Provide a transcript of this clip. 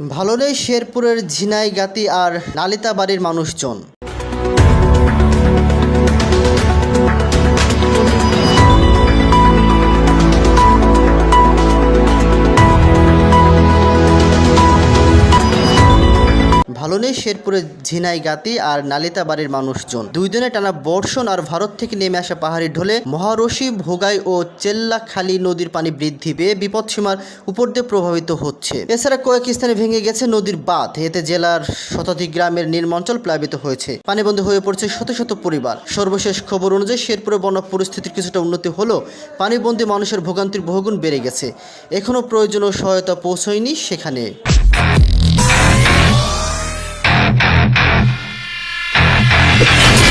ভালো নেই শেরপুরের ঝিনাইগাতি আর নালিতাবাড়ির মানুষজন। ভালো নেই শেরপুরের ঝিনাইগাতি আর নালিতাবাড়ির মানুষজন। দুই দিনে টানা বর্ষণ আর ভারত থেকে নেমে আসা পাহাড়ি ঢলে মহারশি, ভোগাই ও চেল্লাখালী নদীর পানি বৃদ্ধি পেয়ে বিপদসীমার উপর দিয়ে প্রভাবিত হচ্ছে। এছাড়া কয়েক স্থানে ভেঙে গেছে নদীর বাঁধ। এতে জেলার শতাধিক গ্রামের নির্মাঞ্চল প্লাবিত হয়েছে। পানিবন্দী হয়ে পড়ছে শত শত পরিবার। সর্বশেষ খবর অনুযায়ী শেরপুরে বন্যা পরিস্থিতির কিছুটা উন্নতি হলেও পানিবন্দী মানুষের ভোগান্তির বহুগুণ বেড়ে গেছে। এখনও প্রয়োজনীয় সহায়তা পৌঁছয়নি সেখানে। Yeah.